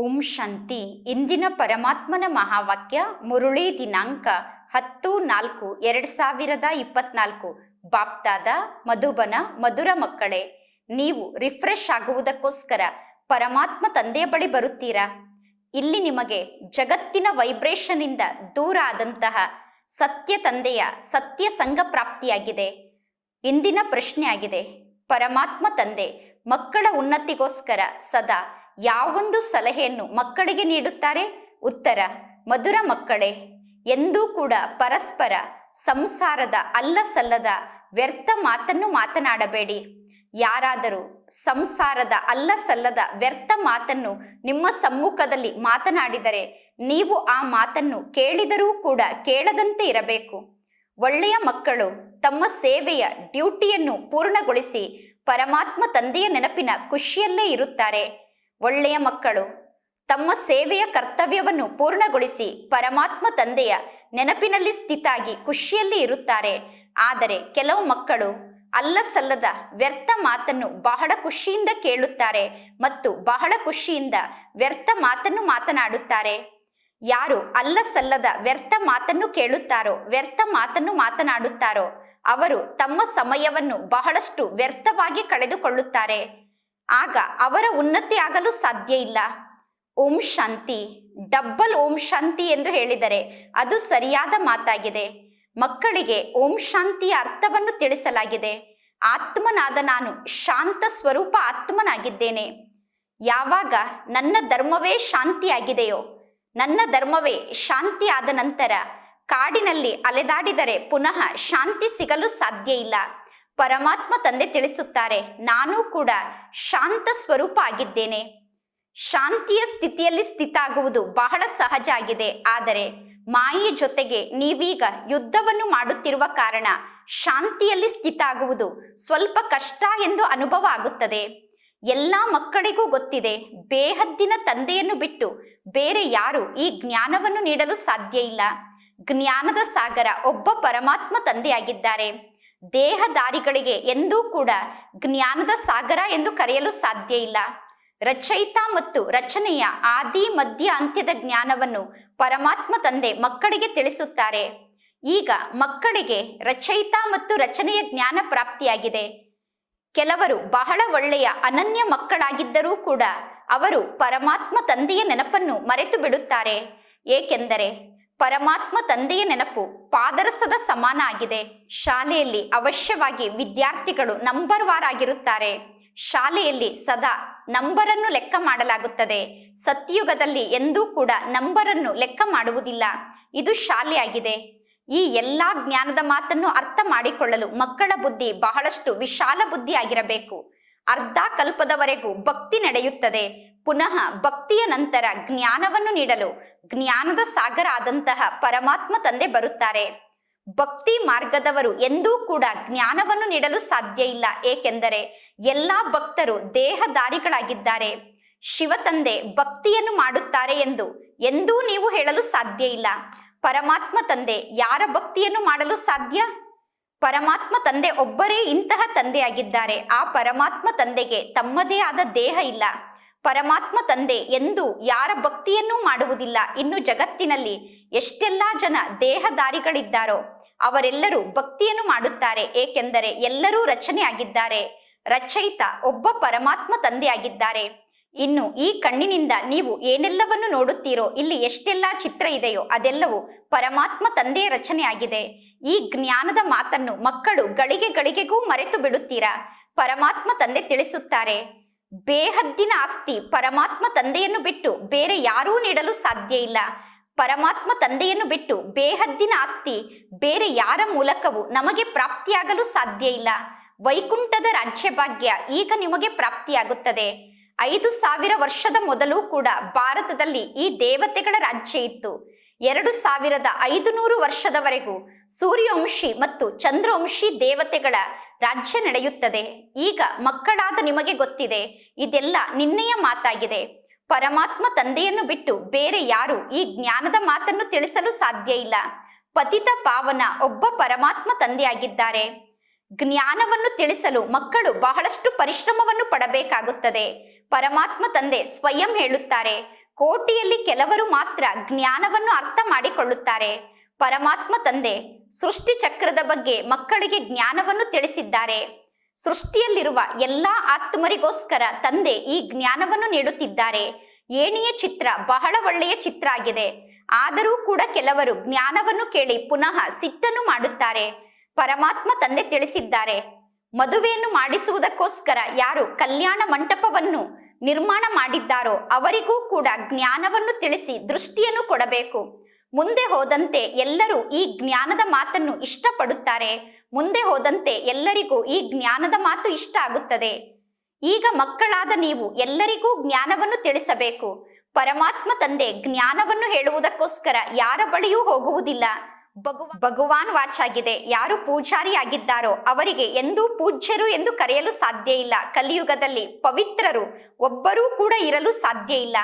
ಓಂ ಶಾಂತಿ. ಇಂದಿನ ಪರಮಾತ್ಮನ ಮಹಾವಾಕ್ಯ ಮುರುಳಿ ದಿನಾಂಕ ಹತ್ತು ನಾಲ್ಕು ಎರಡು ಸಾವಿರದ ಇಪ್ಪತ್ನಾಲ್ಕು. ಬಾಪ್ತಾದ, ಮಧುಬನ, ಮಧುರ ಮಕ್ಕಳೇ, ನೀವು ರಿಫ್ರೆಶ್ ಆಗುವುದಕ್ಕೋಸ್ಕರ ಪರಮಾತ್ಮ ತಂದೆಯ ಬಳಿ ಬರುತ್ತೀರಾ? ಇಲ್ಲಿ ನಿಮಗೆ ಜಗತ್ತಿನ ವೈಬ್ರೇಷನ್ ಇಂದ ದೂರ ಆದಂತಹ ಸತ್ಯ ತಂದೆಯ ಸತ್ಯ ಸಂಘ ಪ್ರಾಪ್ತಿಯಾಗಿದೆ. ಇಂದಿನ ಪ್ರಶ್ನೆ ಆಗಿದೆ ಪರಮಾತ್ಮ ತಂದೆ ಮಕ್ಕಳ ಉನ್ನತಿಗೋಸ್ಕರ ಸದಾ ಯಾವೊಂದು ಸಲಹೆಯನ್ನು ಮಕ್ಕಳಿಗೆ ನೀಡುತ್ತಾರೆ? ಉತ್ತರ, ಮಧುರ ಮಕ್ಕಳೇ, ಎಂದೂ ಕೂಡ ಪರಸ್ಪರ ಸಂಸಾರದ ಅಲ್ಲ ಸಲ್ಲದ ವ್ಯರ್ಥ ಮಾತನ್ನು ಮಾತನಾಡಬೇಡಿ. ಯಾರಾದರೂ ಸಂಸಾರದ ಅಲ್ಲ ಸಲ್ಲದ ವ್ಯರ್ಥ ಮಾತನ್ನು ನಿಮ್ಮ ಸಮ್ಮುಖದಲ್ಲಿ ಮಾತನಾಡಿದರೆ ನೀವು ಆ ಮಾತನ್ನು ಕೇಳಿದರೂ ಕೂಡ ಕೇಳದಂತೆ ಇರಬೇಕು. ಒಳ್ಳೆಯ ಮಕ್ಕಳು ತಮ್ಮ ಸೇವೆಯ ಡ್ಯೂಟಿಯನ್ನು ಪೂರ್ಣಗೊಳಿಸಿ ಪರಮಾತ್ಮ ತಂದೆಯ ನೆನಪಿನ ಖುಷಿಯಲ್ಲೇ ಇರುತ್ತಾರೆ. ಒಳ್ಳೆಯ ಮಕ್ಕಳು. ತಮ್ಮ ಸೇವೆಯ ಕರ್ತವ್ಯವನ್ನು ಪೂರ್ಣಗೊಳಿಸಿ ಪರಮಾತ್ಮ ತಂದೆಯ ನೆನಪಿನಲ್ಲಿ ಸ್ಥಿತಾಗಿ ಖುಷಿಯಲ್ಲಿ ಇರುತ್ತಾರೆ. ಆದರೆ ಕೆಲವು ಮಕ್ಕಳು ಅಲ್ಲ ಸಲ್ಲದ ವ್ಯರ್ಥ ಮಾತನ್ನು ಬಹಳ ಖುಷಿಯಿಂದ ಕೇಳುತ್ತಾರೆ ಮತ್ತು ಬಹಳ ಖುಷಿಯಿಂದ ವ್ಯರ್ಥ ಮಾತನ್ನು ಮಾತನಾಡುತ್ತಾರೆ. ಯಾರು ಅಲ್ಲ ಸಲ್ಲದ ವ್ಯರ್ಥ ಮಾತನ್ನು ಕೇಳುತ್ತಾರೋ, ವ್ಯರ್ಥ ಮಾತನ್ನು ಮಾತನಾಡುತ್ತಾರೋ, ಅವರು ತಮ್ಮ ಸಮಯವನ್ನು ಬಹಳಷ್ಟು ವ್ಯರ್ಥವಾಗಿ ಕಳೆದುಕೊಳ್ಳುತ್ತಾರೆ. ಆಗ ಅವರ ಉನ್ನತಿ ಆಗಲು ಸಾಧ್ಯ ಇಲ್ಲ. ಓಂ ಶಾಂತಿ, ಡಬ್ಬಲ್ ಓಂ ಶಾಂತಿ ಎಂದು ಹೇಳಿದರೆ ಅದು ಸರಿಯಾದ ಮಾತಾಗಿದೆ. ಮಕ್ಕಳಿಗೆ ಓಂ ಶಾಂತಿಯ ಅರ್ಥವನ್ನು ತಿಳಿಸಲಾಗಿದೆ. ಆತ್ಮನಾದ ನಾನು ಶಾಂತ ಸ್ವರೂಪ ಆತ್ಮನಾಗಿದ್ದೇನೆ. ಯಾವಾಗ ನನ್ನ ಧರ್ಮವೇ ಶಾಂತಿಯಾಗಿದೆಯೋ, ನನ್ನ ಧರ್ಮವೇ ಶಾಂತಿ ಆದ ನಂತರ ಕಾಡಿನಲ್ಲಿ ಅಲೆದಾಡಿದರೆ ಪುನಃ ಶಾಂತಿ ಸಿಗಲು ಸಾಧ್ಯ ಇಲ್ಲ. ಪರಮಾತ್ಮ ತಂದೆ ತಿಳಿಸುತ್ತಾರೆ, ನಾನು ಕೂಡ ಶಾಂತ ಸ್ವರೂಪ ಆಗಿದ್ದೇನೆ. ಶಾಂತಿಯ ಸ್ಥಿತಿಯಲ್ಲಿ ಸ್ಥಿತ ಆಗುವುದು ಬಹಳ ಸಹಜ ಆಗಿದೆ. ಆದರೆ ಮಾಯೆಯ ಜೊತೆಗೆ ನೀವೀಗ ಯುದ್ಧವನ್ನು ಮಾಡುತ್ತಿರುವ ಕಾರಣ ಶಾಂತಿಯಲ್ಲಿ ಸ್ಥಿತ ಆಗುವುದು ಸ್ವಲ್ಪ ಕಷ್ಟ ಎಂದು ಅನುಭವ ಆಗುತ್ತದೆ. ಎಲ್ಲ ಮಕ್ಕಳಿಗೂ ಗೊತ್ತಿದೆ, ಬೇಹದ್ದಿನ ತಂದೆಯನ್ನು ಬಿಟ್ಟು ಬೇರೆ ಯಾರು ಈ ಜ್ಞಾನವನ್ನು ನೀಡಲು ಸಾಧ್ಯ ಇಲ್ಲ. ಜ್ಞಾನದ ಸಾಗರ ಒಬ್ಬ ಪರಮಾತ್ಮ ತಂದೆಯಾಗಿದ್ದಾರೆ. ದೇಹದಾರಿಗಳಿಗೆ ಎಂದೂ ಕೂಡ ಜ್ಞಾನದ ಸಾಗರ ಎಂದು ಕರೆಯಲು ಸಾಧ್ಯ ಇಲ್ಲ. ರಚಯಿತ ಮತ್ತು ರಚನೆಯ ಆದಿ, ಮಧ್ಯ, ಅಂತ್ಯದ ಜ್ಞಾನವನ್ನು ಪರಮಾತ್ಮ ತಂದೆ ಮಕ್ಕಳಿಗೆ ತಿಳಿಸುತ್ತಾರೆ. ಈಗ ಮಕ್ಕಳಿಗೆ ರಚಯಿತ ಮತ್ತು ರಚನೆಯ ಜ್ಞಾನ ಪ್ರಾಪ್ತಿಯಾಗಿದೆ. ಕೆಲವರು ಬಹಳ ಒಳ್ಳೆಯ ಅನನ್ಯ ಮಕ್ಕಳಾಗಿದ್ದರೂ ಕೂಡ ಅವರು ಪರಮಾತ್ಮ ತಂದೆಯ ನೆನಪನ್ನು ಮರೆತು ಬಿಡುತ್ತಾರೆ ಏಕೆಂದರೆ ಪರಮಾತ್ಮ ತಂದೆಯ ನೆನಪು ಪಾದರಸದ ಸಮಾನ ಆಗಿದೆ ಶಾಲೆಯಲ್ಲಿ ಅವಶ್ಯವಾಗಿ ವಿದ್ಯಾರ್ಥಿಗಳು ನಂಬರ್ ವಾರ್ ಆಗಿರುತ್ತಾರೆ. ಶಾಲೆಯಲ್ಲಿ ಸದಾ ನಂಬರನ್ನು ಲೆಕ್ಕ ಮಾಡಲಾಗುತ್ತದೆ. ಸತ್ಯುಗದಲ್ಲಿ ಎಂದೂ ಕೂಡ ನಂಬರನ್ನು ಲೆಕ್ಕ ಮಾಡುವುದಿಲ್ಲ. ಇದು ಶಾಲೆಯಾಗಿದೆ. ಈ ಎಲ್ಲ ಜ್ಞಾನದ ಮಾತನ್ನು ಅರ್ಥ ಮಾಡಿಕೊಳ್ಳಲು ಮಕ್ಕಳ ಬುದ್ಧಿ ಬಹಳಷ್ಟು ವಿಶಾಲ ಬುದ್ಧಿಯಾಗಿರಬೇಕು. ಅರ್ಧ ಕಲ್ಪದವರೆಗೂ ಭಕ್ತಿ ನಡೆಯುತ್ತದೆ. ಪುನಃ ಭಕ್ತಿಯ ನಂತರ ಜ್ಞಾನವನ್ನು ನೀಡಲು ಜ್ಞಾನದ ಸಾಗರ ಆದಂತಹ ಪರಮಾತ್ಮ ತಂದೆ ಬರುತ್ತಾರೆ. ಭಕ್ತಿ ಮಾರ್ಗದವರು ಎಂದೂ ಕೂಡ ಜ್ಞಾನವನ್ನು ನೀಡಲು ಸಾಧ್ಯ ಇಲ್ಲ. ಏಕೆಂದರೆ ಎಲ್ಲಾ ಭಕ್ತರು ದೇಹದಾರಿಗಳಾಗಿದ್ದಾರೆ ಶಿವತಂದೆ ಭಕ್ತಿಯನ್ನು ಮಾಡುತ್ತಾರೆ ಎಂದು ಎಂದೂ ನೀವು ಹೇಳಲು ಸಾಧ್ಯ ಇಲ್ಲ. ಪರಮಾತ್ಮ ತಂದೆ ಯಾರ ಭಕ್ತಿಯನ್ನು ಮಾಡಲು ಸಾಧ್ಯ? ಪರಮಾತ್ಮ ತಂದೆ ಒಬ್ಬರೇ ಇಂತಹ ತಂದೆಯಾಗಿದ್ದಾರೆ. ಆ ಪರಮಾತ್ಮ ತಂದೆಗೆ ತಮ್ಮದೇ ಆದ ದೇಹ ಇಲ್ಲ. ಪರಮಾತ್ಮ ತಂದೆ ಎಂದು ಯಾರ ಭಕ್ತಿಯನ್ನೂ ಮಾಡುವುದಿಲ್ಲ. ಇನ್ನು ಜಗತ್ತಿನಲ್ಲಿ ಎಷ್ಟೆಲ್ಲ ಜನ ದೇಹದಾರಿಗಳಿದ್ದಾರೋ ಅವರೆಲ್ಲರೂ ಭಕ್ತಿಯನ್ನು ಮಾಡುತ್ತಾರೆ. ಏಕೆಂದರೆ ಎಲ್ಲರೂ ರಚನೆಯಾಗಿದ್ದಾರೆ. ರಚಯಿತ ಒಬ್ಬ ಪರಮಾತ್ಮ ತಂದೆಯಾಗಿದ್ದಾರೆ. ಇನ್ನು ಈ ಕಣ್ಣಿನಿಂದ ನೀವು ಏನೆಲ್ಲವನ್ನು ನೋಡುತ್ತೀರೋ, ಇಲ್ಲಿ ಎಷ್ಟೆಲ್ಲ ಚಿತ್ರ ಇದೆಯೋ ಅದೆಲ್ಲವೂ ಪರಮಾತ್ಮ ತಂದೆಯ ರಚನೆಯಾಗಿದೆ. ಈ ಜ್ಞಾನದ ಮಾತನ್ನು ಮಕ್ಕಳು ಗಳಿಗೆ ಗಳಿಗೆಗೂ ಮರೆತು ಬಿಡುತ್ತೀರಾ? ಪರಮಾತ್ಮ ತಂದೆ ತಿಳಿಸುತ್ತಾರೆ. ಬೇಹದ್ದಿನ ಆಸ್ತಿ ಪರಮಾತ್ಮ ತಂದೆಯನ್ನು ಬಿಟ್ಟು ಬೇರೆ ಯಾರೂ ನೀಡಲು ಸಾಧ್ಯ ಇಲ್ಲ. ಪರಮಾತ್ಮ ತಂದೆಯನ್ನು ಬಿಟ್ಟು ಬೇಹದ್ದಿನ ಆಸ್ತಿ ಬೇರೆ ಯಾರ ಮೂಲಕವೂ ನಮಗೆ ಪ್ರಾಪ್ತಿಯಾಗಲು ಸಾಧ್ಯ ಇಲ್ಲ. ವೈಕುಂಠದ ರಾಜ್ಯ ಭಾಗ್ಯ ಈಗ ನಿಮಗೆ ಪ್ರಾಪ್ತಿಯಾಗುತ್ತದೆ. ಐದು ಸಾವಿರ ವರ್ಷದ ಮೊದಲು ಕೂಡ ಭಾರತದಲ್ಲಿ ಈ ದೇವತೆಗಳ ರಾಜ್ಯ ಇತ್ತು. ಎರಡು ಸಾವಿರದ ಐದು ನೂರು ವರ್ಷದವರೆಗೂ ಸೂರ್ಯವಂಶಿ ಮತ್ತು ಚಂದ್ರವಂಶಿ ದೇವತೆಗಳ ರಾಜ್ಯ ನಡೆಯುತ್ತದೆ. ಈಗ ಮಕ್ಕಳಾದ ನಿಮಗೆ ಗೊತ್ತಿದೆ. ಇದೆಲ್ಲ ನಿನ್ನೆಯ ಮಾತಾಗಿದೆ. ಪರಮಾತ್ಮ ತಂದೆಯನ್ನು ಬಿಟ್ಟು ಬೇರೆ ಯಾರು ಈ ಜ್ಞಾನದ ಮಾತನ್ನು ತಿಳಿಸಲು ಸಾಧ್ಯ ಇಲ್ಲ. ಪತಿತ ಪಾವನ ಒಬ್ಬ ಪರಮಾತ್ಮ ತಂದೆಯಾಗಿದ್ದಾರೆ. ಜ್ಞಾನವನ್ನು ತಿಳಿಸಲು ಮಕ್ಕಳು ಬಹಳಷ್ಟು ಪರಿಶ್ರಮವನ್ನು ಪಡಬೇಕಾಗುತ್ತದೆ. ಪರಮಾತ್ಮ ತಂದೆ ಸ್ವಯಂ ಹೇಳುತ್ತಾರೆ. ಕೋಟಿಯಲ್ಲಿ ಕೆಲವರು ಮಾತ್ರ ಜ್ಞಾನವನ್ನು ಅರ್ಥ ಮಾಡಿಕೊಳ್ಳುತ್ತಾರೆ. ಪರಮಾತ್ಮ ತಂದೆ ಸೃಷ್ಟಿ ಚಕ್ರದ ಬಗ್ಗೆ ಮಕ್ಕಳಿಗೆ ಜ್ಞಾನವನ್ನು ತಿಳಿಸಿದ್ದಾರೆ. ಸೃಷ್ಟಿಯಲ್ಲಿರುವ ಎಲ್ಲಾ ಆತ್ಮರಿಗೋಸ್ಕರ ತಂದೆ ಈ ಜ್ಞಾನವನ್ನು ನೀಡುತ್ತಿದ್ದಾರೆ. ಏಣಿಯ ಚಿತ್ರ ಬಹಳ ಒಳ್ಳೆಯ ಚಿತ್ರ ಆಗಿದೆ. ಆದರೂ ಕೂಡ ಕೆಲವರು ಜ್ಞಾನವನ್ನು ಕೇಳಿ ಪುನಃ ಸಿಟ್ಟನ್ನು ಮಾಡುತ್ತಾರೆ. ಪರಮಾತ್ಮ ತಂದೆ ತಿಳಿಸಿದ್ದಾರೆ. ಮದುವೆಯನ್ನು ಮಾಡಿಸುವುದಕ್ಕೋಸ್ಕರ ಯಾರು ಕಲ್ಯಾಣ ಮಂಟಪವನ್ನು ನಿರ್ಮಾಣ ಮಾಡಿದ್ದಾರೋ ಅವರಿಗೂ ಕೂಡ ಜ್ಞಾನವನ್ನು ತಿಳಿಸಿ ದೃಷ್ಟಿಯನ್ನು ಕೊಡಬೇಕು. ಮುಂದೆ ಹೋದಂತೆ ಎಲ್ಲರೂ ಈ ಜ್ಞಾನದ ಮಾತನ್ನು ಇಷ್ಟಪಡುತ್ತಾರೆ. ಮುಂದೆ ಹೋದಂತೆ ಎಲ್ಲರಿಗೂ ಈ ಜ್ಞಾನದ ಮಾತು ಇಷ್ಟ ಆಗುತ್ತದೆ. ಈಗ ಮಕ್ಕಳಾದ ನೀವು ಎಲ್ಲರಿಗೂ ಜ್ಞಾನವನ್ನು ತಿಳಿಸಬೇಕು. ಪರಮಾತ್ಮ ತಂದೆ ಜ್ಞಾನವನ್ನು ಹೇಳುವುದಕ್ಕೋಸ್ಕರ ಯಾರ ಬಳಿಯೂ ಹೋಗುವುದಿಲ್ಲ. ಬಗು ಭಗವಾನ್ ವಾಚ್ ಆಗಿದೆ. ಯಾರು ಪೂಜಾರಿ ಆಗಿದ್ದಾರೋ ಅವರಿಗೆ ಎಂದೂ ಪೂಜ್ಯರು ಎಂದು ಕರೆಯಲು ಸಾಧ್ಯ ಇಲ್ಲ. ಕಲಿಯುಗದಲ್ಲಿ ಪವಿತ್ರರು ಒಬ್ಬರೂ ಕೂಡ ಇರಲು ಸಾಧ್ಯ ಇಲ್ಲ.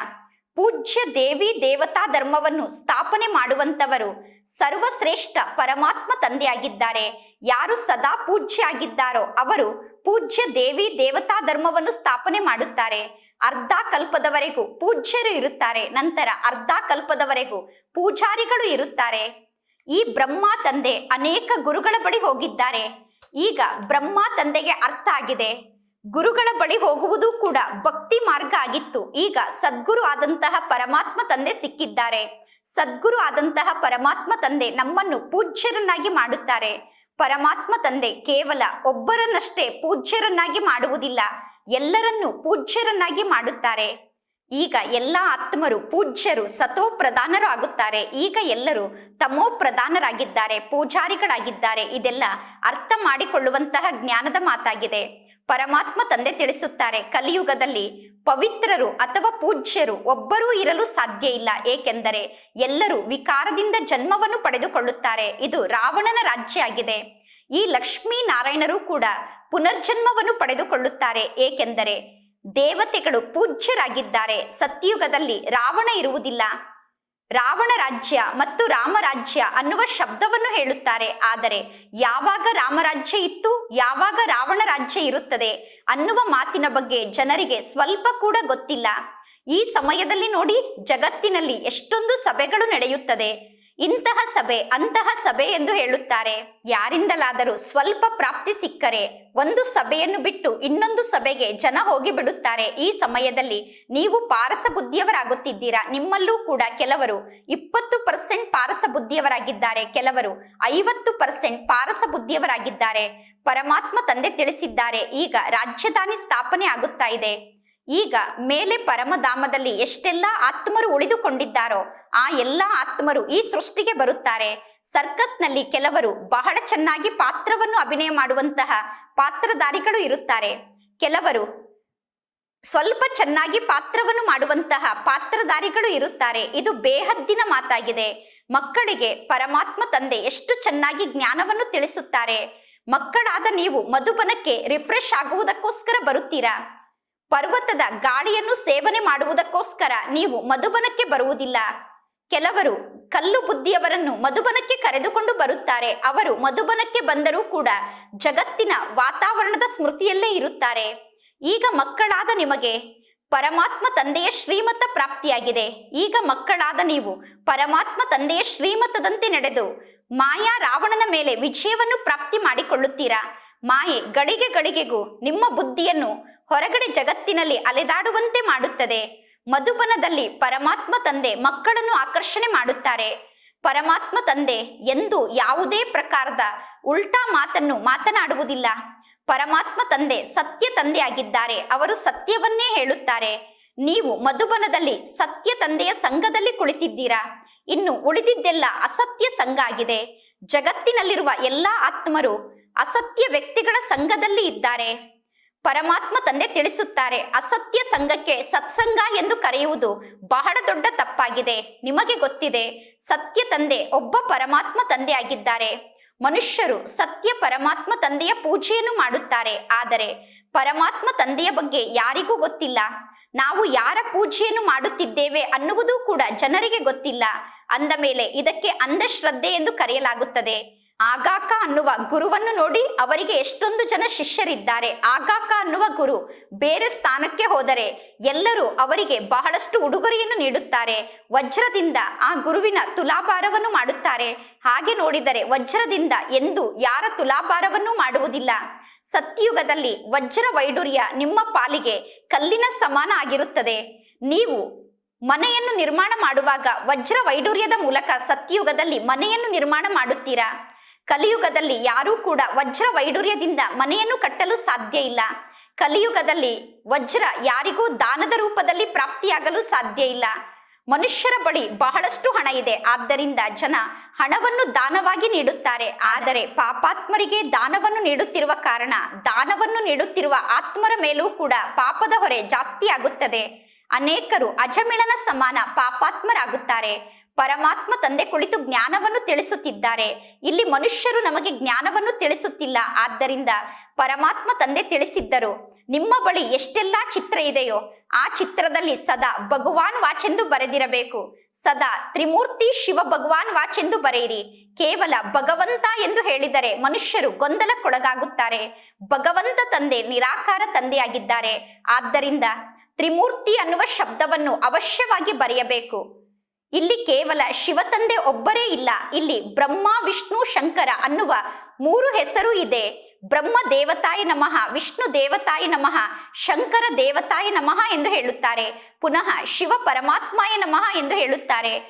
ಪೂಜ್ಯ ದೇವಿ ದೇವತಾ ಧರ್ಮವನ್ನು ಸ್ಥಾಪನೆ ಮಾಡುವಂತವರು ಸರ್ವಶ್ರೇಷ್ಠ ಪರಮಾತ್ಮ ತಂದೆಯಾಗಿದ್ದಾರೆ. ಯಾರು ಸದಾ ಪೂಜ್ಯ ಆಗಿದ್ದಾರೋ ಅವರು ಪೂಜ್ಯ ದೇವಿ ದೇವತಾ ಧರ್ಮವನ್ನು ಸ್ಥಾಪನೆ ಮಾಡುತ್ತಾರೆ. ಅರ್ಧ ಕಲ್ಪದವರೆಗೂ ಪೂಜ್ಯರು ಇರುತ್ತಾರೆ. ನಂತರ ಅರ್ಧ ಕಲ್ಪದವರೆಗೂ ಪೂಜಾರಿಗಳು ಇರುತ್ತಾರೆ. ಈ ಬ್ರಹ್ಮ ತಂದೆ ಅನೇಕ ಗುರುಗಳ ಬಳಿ ಹೋಗಿದ್ದಾರೆ. ಈಗ ಬ್ರಹ್ಮ ತಂದೆಗೆ ಅರ್ಥ ಆಗಿದೆ. ಗುರುಗಳ ಬಳಿ ಹೋಗುವುದು ಕೂಡ ಭಕ್ತಿ ಮಾರ್ಗ ಆಗಿತ್ತು. ಈಗ ಸದ್ಗುರು ಆದಂತಹ ಪರಮಾತ್ಮ ತಂದೆ ಸಿಕ್ಕಿದ್ದಾರೆ. ಸದ್ಗುರು ಆದಂತಹ ಪರಮಾತ್ಮ ತಂದೆ ನಮ್ಮನ್ನು ಪೂಜ್ಯರನ್ನಾಗಿ ಮಾಡುತ್ತಾರೆ. ಪರಮಾತ್ಮ ತಂದೆ ಕೇವಲ ಒಬ್ಬರನ್ನಷ್ಟೇ ಪೂಜ್ಯರನ್ನಾಗಿ ಮಾಡುವುದಿಲ್ಲ, ಎಲ್ಲರನ್ನೂ ಪೂಜ್ಯರನ್ನಾಗಿ ಮಾಡುತ್ತಾರೆ. ಈಗ ಎಲ್ಲ ಆತ್ಮರು ಪೂಜ್ಯರು, ಸತೋ ಪ್ರಧಾನರು ಆಗುತ್ತಾರೆ. ಈಗ ಎಲ್ಲರೂ ತಮೋ ಪ್ರಧಾನರಾಗಿದ್ದಾರೆ, ಪೂಜಾರಿಗಳಾಗಿದ್ದಾರೆ. ಇದೆಲ್ಲ ಅರ್ಥ ಮಾಡಿಕೊಳ್ಳುವಂತಹ ಜ್ಞಾನದ ಮಾತಾಗಿದೆ. ಪರಮಾತ್ಮ ತಂದೆ ತಿಳಿಸುತ್ತಾರೆ. ಕಲಿಯುಗದಲ್ಲಿ ಪವಿತ್ರರು ಅಥವಾ ಪೂಜ್ಯರು ಒಬ್ಬರೂ ಇರಲು ಸಾಧ್ಯ ಇಲ್ಲ. ಏಕೆಂದರೆ ಎಲ್ಲರೂ ವಿಕಾರದಿಂದ ಜನ್ಮವನ್ನು ಪಡೆದುಕೊಳ್ಳುತ್ತಾರೆ. ಇದು ರಾವಣನ ರಾಜ್ಯ ಆಗಿದೆ ಈ ಲಕ್ಷ್ಮೀ ನಾರಾಯಣರು ಕೂಡ ಪುನರ್ಜನ್ಮವನ್ನು ಪಡೆದುಕೊಳ್ಳುತ್ತಾರೆ. ಏಕೆಂದರೆ ದೇವತೆಗಳು ಪೂಜ್ಯರಾಗಿದ್ದಾರೆ. ಸತ್ಯಯುಗದಲ್ಲಿ ರಾವಣ ಇರುವುದಿಲ್ಲ. ರಾವಣ ರಾಜ್ಯ ಮತ್ತು ರಾಮರಾಜ್ಯ ಅನ್ನುವ ಶಬ್ದವನ್ನು ಹೇಳುತ್ತಾರೆ. ಆದರೆ ಯಾವಾಗ ರಾಮರಾಜ್ಯ ಇತ್ತು, ಯಾವಾಗ ರಾವಣ ರಾಜ್ಯ ಇರುತ್ತದೆ ಅನ್ನುವ ಮಾತಿನ ಬಗ್ಗೆ ಜನರಿಗೆ ಸ್ವಲ್ಪ ಕೂಡ ಗೊತ್ತಿಲ್ಲ. ಈ ಸಮಯದಲ್ಲಿ ನೋಡಿ ಜಗತ್ತಿನಲ್ಲಿ ಎಷ್ಟೊಂದು ಸಭೆಗಳು ನಡೆಯುತ್ತದೆ. ಇಂತಹ ಸಭೆ, ಅಂತಹ ಸಭೆ ಎಂದು ಹೇಳುತ್ತಾರೆ. ಯಾರಿಂದಲಾದರೂ ಸ್ವಲ್ಪ ಪ್ರಾಪ್ತಿ ಸಿಕ್ಕರೆ ಒಂದು ಸಭೆಯನ್ನು ಬಿಟ್ಟು ಇನ್ನೊಂದು ಸಭೆಗೆ ಜನ ಹೋಗಿ ಬಿಡುತ್ತಾರೆ ಈ ಸಮಯದಲ್ಲಿ ನೀವು ಪಾರಸ ಬುದ್ಧಿಯವರಾಗುತ್ತಿದ್ದೀರಾ? ನಿಮ್ಮಲ್ಲೂ ಕೂಡ ಕೆಲವರು ಇಪ್ಪತ್ತು ಪರ್ಸೆಂಟ್ ಪಾರಸ ಬುದ್ಧಿಯವರಾಗಿದ್ದಾರೆ. ಕೆಲವರು ಐವತ್ತು ಪರ್ಸೆಂಟ್ ಪಾರಸ ಬುದ್ಧಿಯವರಾಗಿದ್ದಾರೆ. ಪರಮಾತ್ಮ ತಂದೆ ತಿಳಿಸಿದ್ದಾರೆ. ಈಗ ರಾಜಧಾನಿ ಸ್ಥಾಪನೆ ಆಗುತ್ತಾ ಇದೆ. ಈಗ ಮೇಲೆ ಪರಮಧಾಮದಲ್ಲಿ ಎಷ್ಟೆಲ್ಲ ಆತ್ಮರು ಉಳಿದುಕೊಂಡಿದ್ದಾರೋ ಆ ಎಲ್ಲ ಆತ್ಮರು ಈ ಸೃಷ್ಟಿಗೆ ಬರುತ್ತಾರೆ. ಸರ್ಕಸ್ನಲ್ಲಿ ಕೆಲವರು ಬಹಳ ಚೆನ್ನಾಗಿ ಪಾತ್ರವನ್ನು ಅಭಿನಯ ಮಾಡುವಂತಹ ಪಾತ್ರಧಾರಿಗಳು ಇರುತ್ತಾರೆ. ಕೆಲವರು ಸ್ವಲ್ಪ ಚೆನ್ನಾಗಿ ಪಾತ್ರವನ್ನು ಮಾಡುವಂತಹ ಪಾತ್ರಧಾರಿಗಳು ಇರುತ್ತಾರೆ. ಇದು ಬೇಹದ್ದಿನ ಮಾತಾಗಿದೆ. ಮಕ್ಕಳಿಗೆ ಪರಮಾತ್ಮ ತಂದೆ ಎಷ್ಟು ಚೆನ್ನಾಗಿ ಜ್ಞಾನವನ್ನು ತಿಳಿಸುತ್ತಾರೆ. ಮಕ್ಕಳಾದ ನೀವು ಮಧುಬನಕ್ಕೆ ರಿಫ್ರೆಶ್ ಆಗುವುದಕ್ಕೋಸ್ಕರ ಬರುತ್ತೀರಾ? ಪರ್ವತದ ಗಾಳಿಯನ್ನು ಸೇವನೆ ಮಾಡುವುದಕ್ಕೋಸ್ಕರ ನೀವು ಮಧುಬನಕ್ಕೆ ಬರುವುದಿಲ್ಲ. ಕೆಲವರು ಕಲ್ಲು ಬುದ್ಧಿಯವರನ್ನು ಮಧುಬನಕ್ಕೆ ಕರೆದುಕೊಂಡು ಬರುತ್ತಾರೆ. ಅವರು ಮಧುಬನಕ್ಕೆ ಬಂದರೂ ಕೂಡ ಜಗತ್ತಿನ ವಾತಾವರಣದ ಸ್ಮೃತಿಯಲ್ಲೇ ಇರುತ್ತಾರೆ. ಈಗ ಮಕ್ಕಳಾದ ನಿಮಗೆ ಪರಮಾತ್ಮ ತಂದೆಯ ಶ್ರೀಮತ ಪ್ರಾಪ್ತಿಯಾಗಿದೆ. ಈಗ ಮಕ್ಕಳಾದ ನೀವು ಪರಮಾತ್ಮ ತಂದೆಯ ಶ್ರೀಮತದಂತೆ ನಡೆದು ಮಾಯಾ ರಾವಣನ ಮೇಲೆ ವಿಜಯವನ್ನು ಪ್ರಾಪ್ತಿ ಮಾಡಿಕೊಳ್ಳುತ್ತೀರಾ? ಮಾಯೆ ಗಳಿಗೆ ಗಳಿಗೆಗೂ ನಿಮ್ಮ ಬುದ್ಧಿಯನ್ನು ಹೊರಗಡೆ ಜಗತ್ತಿನಲ್ಲಿ ಅಲೆದಾಡುವಂತೆ ಮಾಡುತ್ತದೆ. ಮಧುಬನದಲ್ಲಿ ಪರಮಾತ್ಮ ತಂದೆ ಮಕ್ಕಳನ್ನು ಆಕರ್ಷಣೆ ಮಾಡುತ್ತಾರೆ. ಪರಮಾತ್ಮ ತಂದೆ ಎಂದು ಯಾವುದೇ ಪ್ರಕಾರದ ಉಲ್ಟಾ ಮಾತನ್ನು ಮಾತನಾಡುವುದಿಲ್ಲ. ಪರಮಾತ್ಮ ತಂದೆ ಸತ್ಯ ತಂದೆಯಾಗಿದ್ದಾರೆ. ಅವರು ಸತ್ಯವನ್ನೇ ಹೇಳುತ್ತಾರೆ. ನೀವು ಮಧುಬನದಲ್ಲಿ ಸತ್ಯ ತಂದೆಯ ಸಂಘದಲ್ಲಿ ಕುಳಿತಿದ್ದೀರಾ? ಇನ್ನು ಉಳಿದಿದ್ದೆಲ್ಲ ಅಸತ್ಯ ಸಂಘ ಆಗಿದೆ. ಜಗತ್ತಿನಲ್ಲಿರುವ ಎಲ್ಲಾ ಆತ್ಮರು ಅಸತ್ಯ ವ್ಯಕ್ತಿಗಳ ಸಂಘದಲ್ಲಿ ಇದ್ದಾರೆ. ಪರಮಾತ್ಮ ತಂದೆ ತಿಳಿಸುತ್ತಾರೆ, ಅಸತ್ಯ ಸಂಘಕ್ಕೆ ಸತ್ಸಂಗ ಎಂದು ಕರೆಯುವುದು ಬಹಳ ದೊಡ್ಡ ತಪ್ಪಾಗಿದೆ. ನಿಮಗೆ ಗೊತ್ತಿದೆ, ಸತ್ಯ ತಂದೆ ಒಬ್ಬ ಪರಮಾತ್ಮ ತಂದೆ ಆಗಿದ್ದಾರೆ. ಮನುಷ್ಯರು ಸತ್ಯ ಪರಮಾತ್ಮ ತಂದೆಯ ಪೂಜೆಯನ್ನು ಮಾಡುತ್ತಾರೆ, ಆದರೆ ಪರಮಾತ್ಮ ತಂದೆಯ ಬಗ್ಗೆ ಯಾರಿಗೂ ಗೊತ್ತಿಲ್ಲ. ನಾವು ಯಾರ ಪೂಜೆಯನ್ನು ಮಾಡುತ್ತಿದ್ದೇವೆ ಅನ್ನುವುದೂ ಕೂಡ ಜನರಿಗೆ ಗೊತ್ತಿಲ್ಲ. ಅಂದ ಮೇಲೆ ಇದಕ್ಕೆ ಅಂಧಶ್ರದ್ಧೆ ಎಂದು ಕರೆಯಲಾಗುತ್ತದೆ. ಆಗಾಕ ಅನ್ನುವ ಗುರುವನ್ನು ನೋಡಿ ಅವರಿಗೆ ಎಷ್ಟೊಂದು ಜನ ಶಿಷ್ಯರಿದ್ದಾರೆ. ಆಗಾಕ ಅನ್ನುವ ಗುರು ಬೇರೆ ಸ್ಥಾನಕ್ಕೆ ಹೋದರೆ ಎಲ್ಲರೂ ಅವರಿಗೆ ಬಹಳಷ್ಟು ಉಡುಗೊರೆಯನ್ನು ನೀಡುತ್ತಾರೆ. ವಜ್ರದಿಂದ ಆ ಗುರುವಿನ ತುಲಾಭಾರವನ್ನು ಮಾಡುತ್ತಾರೆ. ಹಾಗೆ ನೋಡಿದರೆ ವಜ್ರದಿಂದ ಎಂದು ಯಾರ ತುಲಾಭಾರವನ್ನು ಮಾಡುವುದಿಲ್ಲ. ಸತ್ಯುಗದಲ್ಲಿ ವಜ್ರ ವೈಡೂರ್ಯ ನಿಮ್ಮ ಪಾಲಿಗೆ ಕಲ್ಲಿನ ಸಮಾನ ಆಗಿರುತ್ತದೆ. ನೀವು ಮನೆಯನ್ನು ನಿರ್ಮಾಣ ಮಾಡುವಾಗ ವಜ್ರ ವೈಡೂರ್ಯದ ಮೂಲಕ ಸತ್ಯುಗದಲ್ಲಿ ಮನೆಯನ್ನು ನಿರ್ಮಾಣ ಮಾಡುತ್ತೀರಾ? ಕಲಿಯುಗದಲ್ಲಿ ಯಾರೂ ಕೂಡ ವಜ್ರ ವೈಡೂರ್ಯದಿಂದ ಮನೆಯನ್ನು ಕಟ್ಟಲು ಸಾಧ್ಯ ಇಲ್ಲ. ಕಲಿಯುಗದಲ್ಲಿ ವಜ್ರ ಯಾರಿಗೂ ದಾನದ ರೂಪದಲ್ಲಿ ಪ್ರಾಪ್ತಿಯಾಗಲು ಸಾಧ್ಯ ಇಲ್ಲ. ಮನುಷ್ಯರ ಬಳಿ ಬಹಳಷ್ಟು ಹಣ ಇದೆ. ಆದ್ದರಿಂದ ಜನ ಹಣವನ್ನು ದಾನವಾಗಿ ನೀಡುತ್ತಾರೆ. ಆದರೆ ಪಾಪಾತ್ಮರಿಗೆ ದಾನವನ್ನು ನೀಡುತ್ತಿರುವ ಕಾರಣ ದಾನವನ್ನು ನೀಡುತ್ತಿರುವ ಆತ್ಮರ ಮೇಲೂ ಕೂಡ ಪಾಪದ ಹೊರೆ ಜಾಸ್ತಿ ಆಗುತ್ತದೆ ಅನೇಕರು ಅಜಮಿಳನ ಸಮಾನ ಪಾಪಾತ್ಮರಾಗುತ್ತಾರೆ. ಪರಮಾತ್ಮ ತಂದೆ ಕುಳಿತು ಜ್ಞಾನವನ್ನು ತಿಳಿಸುತ್ತಿದ್ದಾರೆ. ಇಲ್ಲಿ ಮನುಷ್ಯರು ನಮಗೆ ಜ್ಞಾನವನ್ನು ತಿಳಿಸುತ್ತಿಲ್ಲ. ಆದ್ದರಿಂದ ಪರಮಾತ್ಮ ತಂದೆ ತಿಳಿಸಿದ್ದರು, ನಿಮ್ಮ ಬಳಿ ಎಷ್ಟೆಲ್ಲಾ ಚಿತ್ರ ಇದೆಯೋ ಆ ಚಿತ್ರದಲ್ಲಿ ಸದಾ ಭಗವಾನ್ ವಾಚೆಂದು ಬರೆದಿರಬೇಕು. ಸದಾ ತ್ರಿಮೂರ್ತಿ ಶಿವ ಭಗವಾನ್ ವಾಚೆಂದು ಬರೆಯಿರಿ. ಕೇವಲ ಭಗವಂತ ಎಂದು ಹೇಳಿದರೆ ಮನುಷ್ಯರು ಗೊಂದಲಕ್ಕೊಳಗಾಗುತ್ತಾರೆ. ಭಗವಂತ ತಂದೆ ನಿರಾಕಾರ ತಂದೆಯಾಗಿದ್ದಾರೆ. ಆದ್ದರಿಂದ ತ್ರಿಮೂರ್ತಿ ಅನ್ನುವ ಶಬ್ದವನ್ನು ಅವಶ್ಯವಾಗಿ ಬರೆಯಬೇಕು. ಇಲ್ಲಿ ಕೇವಲ ಶಿವತಂದೆ ಒಬ್ಬರೇ ಇಲ್ಲ. ಇಲ್ಲಿ ಬ್ರಹ್ಮ, ವಿಷ್ಣು, ಶಂಕರ ಅನ್ನುವ ಮೂರು ಹೆಸರು ಇದೆ. ಬ್ರಹ್ಮ ದೇವತಾಯ ನಮಃ, ವಿಷ್ಣು ದೇವತಾಯ ನಮಃ, ಶಂಕರ ದೇವತಾಯ ನಮಃ ಎಂದು ಹೇಳುತ್ತಾರೆ. ಪುನಃ ಶಿವ ಪರಮಾತ್ಮಾಯ ನಮಃ ಎಂದು ಹೇಳುತ್ತಾರೆ.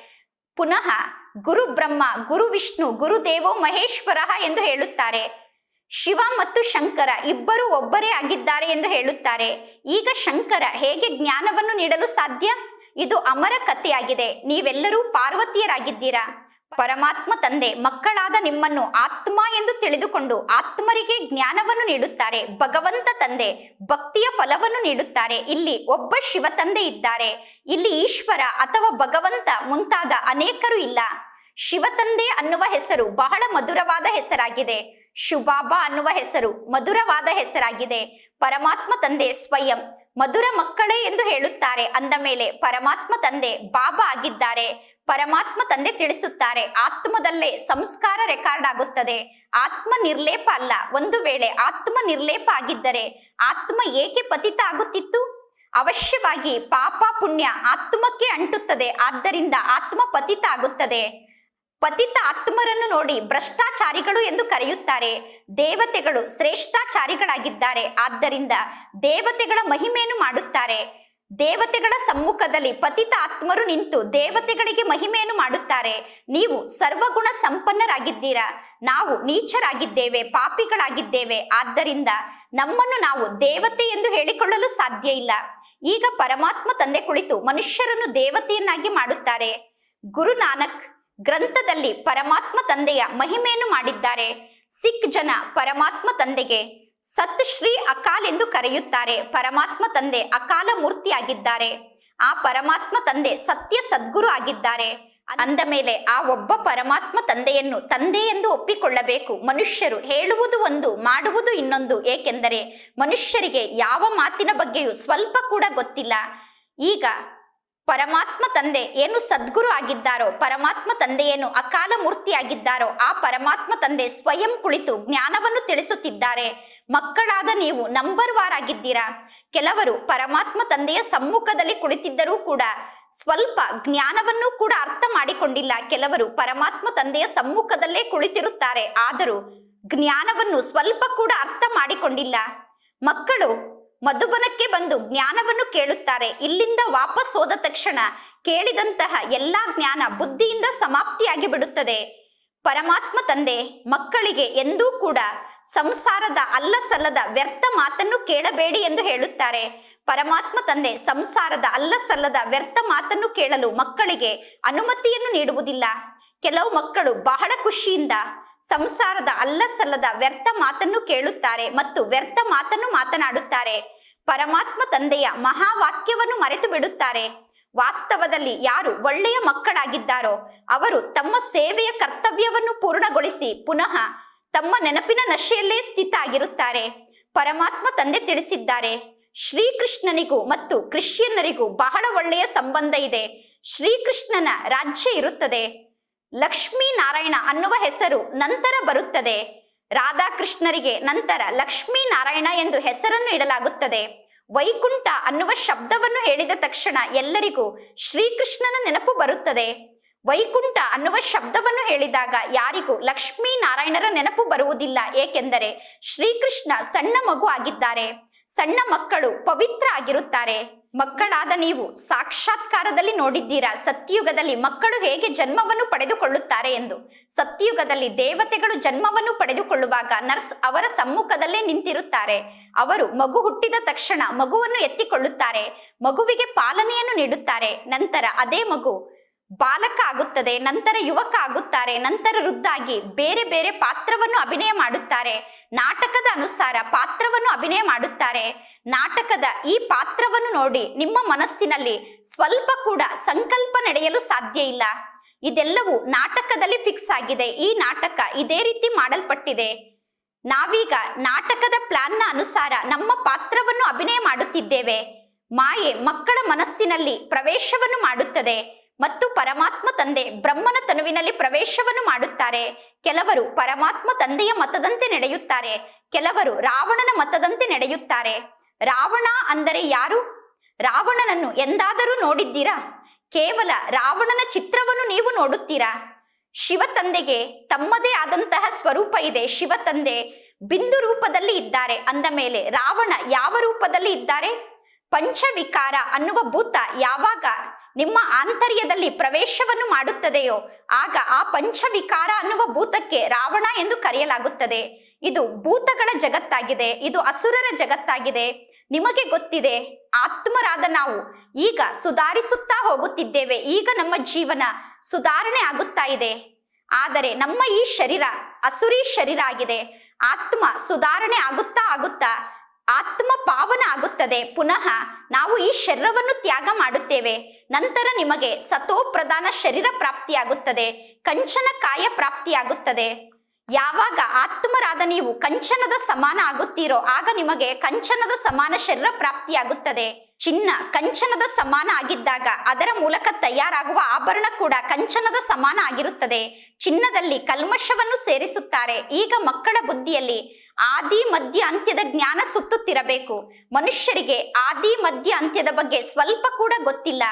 ಪುನಃ ಗುರು ಬ್ರಹ್ಮ, ಗುರು ವಿಷ್ಣು, ಗುರು ದೇವೋ ಮಹೇಶ್ವರ ಎಂದು ಹೇಳುತ್ತಾರೆ. ಶಿವ ಮತ್ತು ಶಂಕರ ಇಬ್ಬರು ಒಬ್ಬರೇ ಆಗಿದ್ದಾರೆ ಎಂದು ಹೇಳುತ್ತಾರೆ. ಈಗ ಶಂಕರ ಹೇಗೆ ಜ್ಞಾನವನ್ನು ನೀಡಲು ಸಾಧ್ಯ? ಇದು ಅಮರ ಕಥೆಯಾಗಿದೆ. ನೀವೆಲ್ಲರೂ ಪಾರ್ವತಿಯರಾಗಿದ್ದೀರಾ? ಪರಮಾತ್ಮ ತಂದೆ, ಮಕ್ಕಳಾದ ನಿಮ್ಮನ್ನು ಆತ್ಮ ಎಂದು ತಿಳಿದುಕೊಂಡು ಆತ್ಮರಿಗೆ ಜ್ಞಾನವನ್ನು ನೀಡುತ್ತಾರೆ. ಭಗವಂತ ತಂದೆ, ಭಕ್ತಿಯ ಫಲವನ್ನು ನೀಡುತ್ತಾರೆ. ಇಲ್ಲಿ ಒಬ್ಬ ಶಿವ ತಂದೆ ಇದ್ದಾರೆ. ಇಲ್ಲಿ ಈಶ್ವರ ಅಥವಾ ಭಗವಂತ ಮುಂತಾದ ಅನೇಕರು ಇಲ್ಲ. ಶಿವ ತಂದೆ ಅನ್ನುವ ಹೆಸರು ಬಹಳ ಮಧುರವಾದ ಹೆಸರಾಗಿದೆ. ಶುಭಾಬಾ ಅನ್ನುವ ಹೆಸರು ಮಧುರವಾದ ಹೆಸರಾಗಿದೆ. ಪರಮಾತ್ಮ ತಂದೆ ಸ್ವಯಂ. ಮಧುರ ಮಕ್ಕಳೇ ಎಂದು ಹೇಳುತ್ತಾರೆ. ಅಂದ ಮೇಲೆ ಪರಮಾತ್ಮ ತಂದೆ ಬಾಬಾ ಆಗಿದ್ದಾರೆ. ಪರಮಾತ್ಮ ತಂದೆ ತಿಳಿಸುತ್ತಾರೆ. ಆತ್ಮದಲ್ಲೇ ಸಂಸ್ಕಾರ ರೆಕಾರ್ಡ್ ಆಗುತ್ತದೆ. ಆತ್ಮ ನಿರ್ಲೇಪ ಅಲ್ಲ. ಒಂದು ವೇಳೆ ಆತ್ಮ ನಿರ್ಲೇಪ ಆಗಿದ್ದರೆ ಆತ್ಮ ಏಕೆ ಪತಿತ ಆಗುತ್ತಿತ್ತು? ಅವಶ್ಯವಾಗಿ ಪಾಪ ಪುಣ್ಯ ಆತ್ಮಕ್ಕೆ ಅಂಟುತ್ತದೆ. ಆದ್ದರಿಂದ ಆತ್ಮ ಪತಿತ ಆಗುತ್ತದೆ. ಪತಿತ ಆತ್ಮರನ್ನು ನೋಡಿ ಭ್ರಷ್ಟಾಚಾರಿಗಳು ಎಂದು ಕರೆಯುತ್ತಾರೆ. ದೇವತೆಗಳು ಶ್ರೇಷ್ಠಾಚಾರಿಗಳಾಗಿದ್ದಾರೆ. ಆದ್ದರಿಂದ ದೇವತೆಗಳ ಮಹಿಮೆಯನ್ನು ಮಾಡುತ್ತಾರೆ. ದೇವತೆಗಳ ಸಮ್ಮುಖದಲ್ಲಿ ಪತಿತ ಆತ್ಮರು ನಿಂತು ದೇವತೆಗಳಿಗೆ ಮಹಿಮೆಯನ್ನು ಮಾಡುತ್ತಾರೆ. ನೀವು ಸರ್ವಗುಣ ಸಂಪನ್ನರಾಗಿದ್ದೀರಾ. ನಾವು ನೀಚರಾಗಿದ್ದೇವೆ, ಪಾಪಿಗಳಾಗಿದ್ದೇವೆ. ಆದ್ದರಿಂದ ನಮ್ಮನ್ನು ನಾವು ದೇವತೆ ಎಂದು ಹೇಳಿಕೊಳ್ಳಲು ಸಾಧ್ಯ ಇಲ್ಲ. ಈಗ ಪರಮಾತ್ಮ ತಂದೆ ಕುಳಿತು ಮನುಷ್ಯರನ್ನು ದೇವತೆಯನ್ನಾಗಿ ಮಾಡುತ್ತಾರೆ. ಗುರು ನಾನಕ್ ಗ್ರಂಥದಲ್ಲಿ ಪರಮಾತ್ಮ ತಂದೆಯ ಮಹಿಮೆಯನ್ನು ಮಾಡಿದ್ದಾರೆ. ಸಿಖ್ ಜನ ಪರಮಾತ್ಮ ತಂದೆಗೆ ಸತ್ ಶ್ರೀ ಅಕಾಲ್ ಎಂದು ಕರೆಯುತ್ತಾರೆ. ಪರಮಾತ್ಮ ತಂದೆ ಅಕಾಲ ಮೂರ್ತಿಯಾಗಿದ್ದಾರೆ. ಆ ಪರಮಾತ್ಮ ತಂದೆ ಸತ್ಯ ಸದ್ಗುರು ಆಗಿದ್ದಾರೆ. ಅಂದ ಮೇಲೆ ಆ ಒಬ್ಬ ಪರಮಾತ್ಮ ತಂದೆಯನ್ನು ತಂದೆ ಎಂದು ಒಪ್ಪಿಕೊಳ್ಳಬೇಕು. ಮನುಷ್ಯರು ಹೇಳುವುದು ಒಂದು, ಮಾಡುವುದು ಇನ್ನೊಂದು. ಏಕೆಂದರೆ ಮನುಷ್ಯರಿಗೆ ಯಾವ ಮಾತಿನ ಬಗ್ಗೆಯೂ ಸ್ವಲ್ಪ ಕೂಡ ಗೊತ್ತಿಲ್ಲ. ಈಗ ಪರಮಾತ್ಮ ತಂದೆ ಏನು ಸದ್ಗುರು ಆಗಿದ್ದಾರೋ, ಪರಮಾತ್ಮ ತಂದೆ ಏನು ಅಕಾಲ ಮೂರ್ತಿಯಾಗಿದ್ದಾರೋ, ಆ ಪರಮಾತ್ಮ ತಂದೆ ಸ್ವಯಂ ಕುಳಿತು ಜ್ಞಾನವನ್ನು ತಿಳಿಸುತ್ತಿದ್ದಾರೆ. ಮಕ್ಕಳಾದ ನೀವು ನಂಬರ್ ವಾರ್ ಆಗಿದ್ದೀರಾ? ಕೆಲವರು ಪರಮಾತ್ಮ ತಂದೆಯ ಸಮ್ಮುಖದಲ್ಲಿ ಕುಳಿತಿದ್ದರೂ ಕೂಡ ಸ್ವಲ್ಪ ಜ್ಞಾನವನ್ನು ಕೂಡ ಅರ್ಥ ಮಾಡಿಕೊಂಡಿಲ್ಲ. ಕೆಲವರು ಪರಮಾತ್ಮ ತಂದೆಯ ಸಮ್ಮುಖದಲ್ಲೇ ಕುಳಿತಿರುತ್ತಾರೆ. ಆದರೂ ಜ್ಞಾನವನ್ನು ಸ್ವಲ್ಪ ಕೂಡ ಅರ್ಥ ಮಾಡಿಕೊಂಡಿಲ್ಲ. ಮಕ್ಕಳು ಮಧುಬನಕ್ಕೆ ಬಂದು ಜ್ಞಾನವನ್ನು ಕೇಳುತ್ತಾರೆ. ಇಲ್ಲಿಂದ ವಾಪಸ್ ಹೋದ ತಕ್ಷಣ ಕೇಳಿದಂತಹ ಎಲ್ಲಾ ಜ್ಞಾನ ಬುದ್ಧಿಯಿಂದ ಸಮಾಪ್ತಿಯಾಗಿ ಬಿಡುತ್ತದೆ ಪರಮಾತ್ಮ ತಂದೆ, ಮಕ್ಕಳಿಗೆ ಎಂದೂ ಕೂಡ ಸಂಸಾರದ ಅಲ್ಲ ಸಲ್ಲದ ವ್ಯರ್ಥ ಮಾತನ್ನು ಕೇಳಬೇಡಿ ಎಂದು ಹೇಳುತ್ತಾರೆ. ಪರಮಾತ್ಮ ತಂದೆ, ಸಂಸಾರದ ಅಲ್ಲ ಸಲ್ಲದ ವ್ಯರ್ಥ ಮಾತನ್ನು ಕೇಳಲು ಮಕ್ಕಳಿಗೆ ಅನುಮತಿಯನ್ನು ನೀಡುವುದಿಲ್ಲ. ಕೆಲವು ಮಕ್ಕಳು ಬಹಳ ಖುಷಿಯಿಂದ ಸಂಸಾರದ ಅಲ್ಲಸಲ್ಲದ ವ್ಯರ್ಥ ಮಾತನ್ನು ಕೇಳುತ್ತಾರೆ ಮತ್ತು ವ್ಯರ್ಥ ಮಾತನ್ನು ಮಾತನಾಡುತ್ತಾರೆ. ಪರಮಾತ್ಮ ತಂದೆಯ ಮಹಾವಾಕ್ಯವನ್ನು ಮರೆತು ಬಿಡುತ್ತಾರೆ. ವಾಸ್ತವದಲ್ಲಿ ಯಾರು ಒಳ್ಳೆಯ ಮಕ್ಕಳಾಗಿದ್ದಾರೋ ಅವರು ತಮ್ಮ ಸೇವೆಯ ಕರ್ತವ್ಯವನ್ನು ಪೂರ್ಣಗೊಳಿಸಿ ಪುನಃ ತಮ್ಮ ನೆನಪಿನ ನಶೆಯಲ್ಲೇ ಸ್ಥಿತ ಆಗಿರುತ್ತಾರೆ. ಪರಮಾತ್ಮ ತಂದೆ ತಿಳಿಸಿದ್ದಾರೆ, ಶ್ರೀಕೃಷ್ಣನಿಗೂ ಮತ್ತು ಕ್ರಿಶ್ಚಿಯನ್ನರಿಗೂ ಬಹಳ ಒಳ್ಳೆಯ ಸಂಬಂಧ ಇದೆ. ಶ್ರೀಕೃಷ್ಣನ ರಾಜ್ಯ ಇರುತ್ತದೆ. ಲಕ್ಷ್ಮೀ ನಾರಾಯಣ ಅನ್ನುವ ಹೆಸರು ನಂತರ ಬರುತ್ತದೆ. ರಾಧಾಕೃಷ್ಣರಿಗೆ ನಂತರ ಲಕ್ಷ್ಮೀ ನಾರಾಯಣ ಎಂದು ಹೆಸರನ್ನು ಇಡಲಾಗುತ್ತದೆ. ವೈಕುಂಠ ಅನ್ನುವ ಶಬ್ದವನ್ನು ಹೇಳಿದ ತಕ್ಷಣ ಎಲ್ಲರಿಗೂ ಶ್ರೀಕೃಷ್ಣನ ನೆನಪು ಬರುತ್ತದೆ. ವೈಕುಂಠ ಅನ್ನುವ ಶಬ್ದವನ್ನು ಹೇಳಿದಾಗ ಯಾರಿಗೂ ಲಕ್ಷ್ಮೀ ನಾರಾಯಣರ ನೆನಪು ಬರುವುದಿಲ್ಲ, ಏಕೆಂದರೆ ಶ್ರೀಕೃಷ್ಣ ಸಣ್ಣ ಮಗು ಆಗಿದ್ದಾರೆ. ಸಣ್ಣ ಮಕ್ಕಳು ಪವಿತ್ರ ಆಗಿರುತ್ತಾರೆ. ಮಕ್ಕಳಾದ ನೀವು ಸಾಕ್ಷಾತ್ಕಾರದಲ್ಲಿ ನೋಡಿದ್ದೀರಾ? ಸತ್ಯಯುಗದಲ್ಲಿ ಮಕ್ಕಳು ಹೇಗೆ ಜನ್ಮವನ್ನು ಪಡೆದುಕೊಳ್ಳುತ್ತಾರೆ ಎಂದು? ಸತ್ಯಯುಗದಲ್ಲಿ ದೇವತೆಗಳು ಜನ್ಮವನ್ನು ಪಡೆದುಕೊಳ್ಳುವಾಗ ನರ್ಸ್ ಅವರ ಸಮ್ಮುಖದಲ್ಲೇ ನಿಂತಿರುತ್ತಾರೆ. ಅವರು ಮಗು ಹುಟ್ಟಿದ ತಕ್ಷಣ ಮಗುವನ್ನು ಎತ್ತಿಕೊಳ್ಳುತ್ತಾರೆ. ಮಗುವಿಗೆ ಪಾಲನೆಯನ್ನು ನೀಡುತ್ತಾರೆ. ನಂತರ ಅದೇ ಮಗು ಬಾಲಕ ಆಗುತ್ತದೆ. ನಂತರ ಯುವಕ ಆಗುತ್ತಾರೆ. ನಂತರ ವೃದ್ಧಾಗಿ ಬೇರೆ ಬೇರೆ ಪಾತ್ರವನ್ನು ಅಭಿನಯ ಮಾಡುತ್ತಾರೆ. ನಾಟಕದ ಅನುಸಾರ ಪಾತ್ರವನ್ನು ಅಭಿನಯ ಮಾಡುತ್ತಾರೆ. ನಾಟಕದ ಈ ಪಾತ್ರವನ್ನು ನೋಡಿ ನಿಮ್ಮ ಮನಸ್ಸಿನಲ್ಲಿ ಸ್ವಲ್ಪ ಕೂಡ ಸಂಕಲ್ಪ ನಡೆಯಲು ಸಾಧ್ಯ ಇಲ್ಲ. ಇದೆಲ್ಲವೂ ನಾಟಕದಲ್ಲಿ ಫಿಕ್ಸ್ ಆಗಿದೆ. ಈ ನಾಟಕ ಇದೇ ರೀತಿ ಮಾಡಲ್ಪಟ್ಟಿದೆ. ನಾವೀಗ ನಾಟಕದ ಪ್ಲಾನ್ನ ಅನುಸಾರ ನಮ್ಮ ಪಾತ್ರವನ್ನು ಅಭಿನಯ ಮಾಡುತ್ತಿದ್ದೇವೆ. ಮಾಯೆ ಮಕ್ಕಳ ಮನಸ್ಸಿನಲ್ಲಿ ಪ್ರವೇಶವನ್ನು ಮಾಡುತ್ತದೆ ಮತ್ತು ಪರಮಾತ್ಮ ತಂದೆ ಬ್ರಹ್ಮನ ತನುವಿನಲ್ಲಿ ಪ್ರವೇಶವನ್ನು ಮಾಡುತ್ತಾರೆ. ಕೆಲವರು ಪರಮಾತ್ಮ ತಂದೆಯ ಮತದಂತೆ ನಡೆಯುತ್ತಾರೆ. ಕೆಲವರು ರಾವಣನ ಮತದಂತೆ ನಡೆಯುತ್ತಾರೆ. ರಾವಣ ಅಂದರೆ ಯಾರು? ರಾವಣನನ್ನು ಎಂದಾದರೂ ನೋಡಿದ್ದೀರಾ? ಕೇವಲ ರಾವಣನ ಚಿತ್ರವನ್ನು ನೀವು ನೋಡುತ್ತೀರಾ? ಶಿವ ತಂದೆಗೆ ತಮ್ಮದೇ ಆದಂತಹ ಸ್ವರೂಪ ಇದೆ. ಶಿವ ತಂದೆ ಬಿಂದು ರೂಪದಲ್ಲಿ ಇದ್ದಾರೆ. ಅಂದ ಮೇಲೆ ರಾವಣ ಯಾವ ರೂಪದಲ್ಲಿ ಇದ್ದಾರೆ? ಪಂಚವಿಕಾರ ಅನ್ನುವ ಭೂತ ಯಾವಾಗ ನಿಮ್ಮ ಆಂತರ್ಯದಲ್ಲಿ ಪ್ರವೇಶವನ್ನು ಮಾಡುತ್ತದೆಯೋ, ಆಗ ಆ ಪಂಚವಿಕಾರ ಅನ್ನುವ ಭೂತಕ್ಕೆ ರಾವಣ ಎಂದು ಕರೆಯಲಾಗುತ್ತದೆ. ಇದು ಭೂತಗಳ ಜಗತ್ತಾಗಿದೆ. ಇದು ಅಸುರರ ಜಗತ್ತಾಗಿದೆ. ನಿಮಗೆ ಗೊತ್ತಿದೆ, ಆತ್ಮರಾದ ನಾವು ಈಗ ಸುಧಾರಿಸುತ್ತಾ ಹೋಗುತ್ತಿದ್ದೇವೆ. ಈಗ ನಮ್ಮ ಜೀವನ ಸುಧಾರಣೆ ಆಗುತ್ತಾ ಇದೆ. ಆದರೆ ನಮ್ಮ ಈ ಶರೀರ ಅಸುರಿ ಶರೀರ ಆಗಿದೆ. ಆತ್ಮ ಸುಧಾರಣೆ ಆಗುತ್ತಾ ಆಗುತ್ತಾ ಆತ್ಮ ಪಾವನ ಆಗುತ್ತದೆ. ಪುನಃ ನಾವು ಈ ಶರೀರವನ್ನು ತ್ಯಾಗ ಮಾಡುತ್ತೇವೆ. ನಂತರ ನಿಮಗೆ ಸತೋಪ್ರಧಾನ ಶರೀರ ಪ್ರಾಪ್ತಿಯಾಗುತ್ತದೆ. ಕಂಚನ ಕಾಯ ಪ್ರಾಪ್ತಿಯಾಗುತ್ತದೆ. ಯಾವಾಗ ಆತ್ಮರಾದ ನೀವು ಕಂಚನದ ಸಮಾನ ಆಗುತ್ತೀರೋ, ಆಗ ನಿಮಗೆ ಕಂಚನದ ಸಮಾನ ಶರೀರ ಪ್ರಾಪ್ತಿಯಾಗುತ್ತದೆ. ಚಿನ್ನ ಕಂಚನದ ಸಮಾನ ಆಗಿದ್ದಾಗ ಅದರ ಮೂಲಕ ತಯಾರಾಗುವ ಆಭರಣ ಕೂಡ ಕಂಚನದ ಸಮಾನ ಆಗಿರುತ್ತದೆ. ಚಿನ್ನದಲ್ಲಿ ಕಲ್ಮಶವನ್ನು ಸೇರಿಸುತ್ತಾರೆ. ಈಗ ಮಕ್ಕಳ ಬುದ್ಧಿಯಲ್ಲಿ ಆದಿ, ಮಧ್ಯ, ಅಂತ್ಯದ ಜ್ಞಾನ ಸುತ್ತುತ್ತಿರಬೇಕು. ಮನುಷ್ಯರಿಗೆ ಆದಿ, ಮಧ್ಯ, ಅಂತ್ಯದ ಬಗ್ಗೆ ಸ್ವಲ್ಪ ಕೂಡ ಗೊತ್ತಿಲ್ಲ.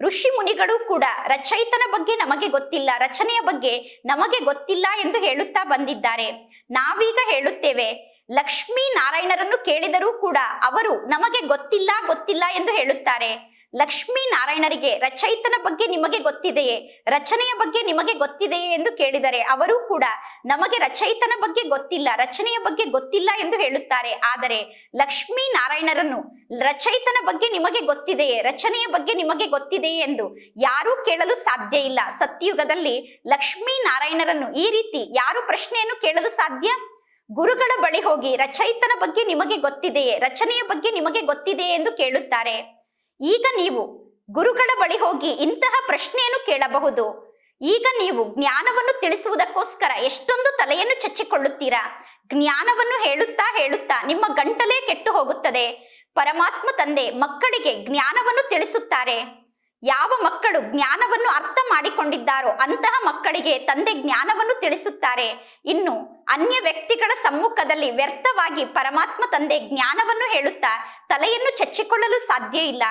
ಋಷಿ ಮುನಿಗಳು ಕೂಡ ರಚಯಿತನ ಬಗ್ಗೆ ನಮಗೆ ಗೊತ್ತಿಲ್ಲ, ರಚನೆಯ ಬಗ್ಗೆ ನಮಗೆ ಗೊತ್ತಿಲ್ಲ ಎಂದು ಹೇಳುತ್ತಾ ಬಂದಿದ್ದಾರೆ. ನಾವೀಗ ಹೇಳುತ್ತೇವೆ ಲಕ್ಷ್ಮೀ ನಾರಾಯಣರನ್ನು ಕೇಳಿದರೂ ಕೂಡ ಅವರು ನಮಗೆ ಗೊತ್ತಿಲ್ಲ ಗೊತ್ತಿಲ್ಲ ಎಂದು ಹೇಳುತ್ತಾರೆ. ಲಕ್ಷ್ಮೀ ನಾರಾಯಣರಿಗೆ ರಚಯಿತನ ಬಗ್ಗೆ ನಿಮಗೆ ಗೊತ್ತಿದೆಯೇ? ರಚನೆಯ ಬಗ್ಗೆ ನಿಮಗೆ ಗೊತ್ತಿದೆಯೇ ಎಂದು ಕೇಳಿದರೆ ಅವರು ಕೂಡ, ನಮಗೆ ರಚಯಿತನ ಬಗ್ಗೆ ಗೊತ್ತಿಲ್ಲ, ರಚನೆಯ ಬಗ್ಗೆ ಗೊತ್ತಿಲ್ಲ ಎಂದು ಹೇಳುತ್ತಾರೆ. ಆದರೆ ಲಕ್ಷ್ಮೀ ನಾರಾಯಣರನ್ನು ರಚಯಿತನ ಬಗ್ಗೆ ನಿಮಗೆ ಗೊತ್ತಿದೆಯೇ? ರಚನೆಯ ಬಗ್ಗೆ ನಿಮಗೆ ಗೊತ್ತಿದೆಯೇ? ಎಂದು ಯಾರೂ ಕೇಳಲು ಸಾಧ್ಯ ಇಲ್ಲ. ಸತ್ಯಯುಗದಲ್ಲಿ ಲಕ್ಷ್ಮೀ ನಾರಾಯಣರನ್ನು ಈ ರೀತಿ ಯಾರು ಪ್ರಶ್ನೆಯನ್ನು ಕೇಳಲು ಸಾಧ್ಯ? ಗುರುಗಳ ಬಳಿ ಹೋಗಿ ರಚಯಿತನ ಬಗ್ಗೆ ನಿಮಗೆ ಗೊತ್ತಿದೆಯೇ? ರಚನೆಯ ಬಗ್ಗೆ ನಿಮಗೆ ಗೊತ್ತಿದೆಯೇ? ಎಂದು ಕೇಳುತ್ತಾರೆ. ಈಗ ನೀವು ಗುರುಗಳ ಬಳಿ ಹೋಗಿ ಇಂತಹ ಪ್ರಶ್ನೆಯನ್ನು ಕೇಳಬಹುದು. ಈಗ ನೀವು ಜ್ಞಾನವನ್ನು ತಿಳಿಸುವುದಕ್ಕೋಸ್ಕರ ಎಷ್ಟೊಂದು ತಲೆಯನ್ನು ಚಚ್ಚಿಕೊಳ್ಳುತ್ತೀರಾ? ಜ್ಞಾನವನ್ನು ಹೇಳುತ್ತಾ ಹೇಳುತ್ತಾ ನಿಮ್ಮ ಗಂಟಲೇ ಕೆಟ್ಟು ಹೋಗುತ್ತದೆ. ಪರಮಾತ್ಮ ತಂದೆ ಮಕ್ಕಳಿಗೆ ಜ್ಞಾನವನ್ನು ತಿಳಿಸುತ್ತಾರೆ. ಯಾವ ಮಕ್ಕಳು ಜ್ಞಾನವನ್ನು ಅರ್ಥ ಮಾಡಿಕೊಂಡಿದ್ದಾರೋ ಅಂತಹ ಮಕ್ಕಳಿಗೆ ತಂದೆ ಜ್ಞಾನವನ್ನು ತಿಳಿಸುತ್ತಾರೆ. ಇನ್ನು ಅನ್ಯ ವ್ಯಕ್ತಿಗಳ ಸಮ್ಮುಖದಲ್ಲಿ ವ್ಯರ್ಥವಾಗಿ ಪರಮಾತ್ಮ ತಂದೆ ಜ್ಞಾನವನ್ನು ಹೇಳುತ್ತಾ ತಲೆಯನ್ನು ಚಚ್ಚಿಕೊಳ್ಳಲು ಸಾಧ್ಯ ಇಲ್ಲ.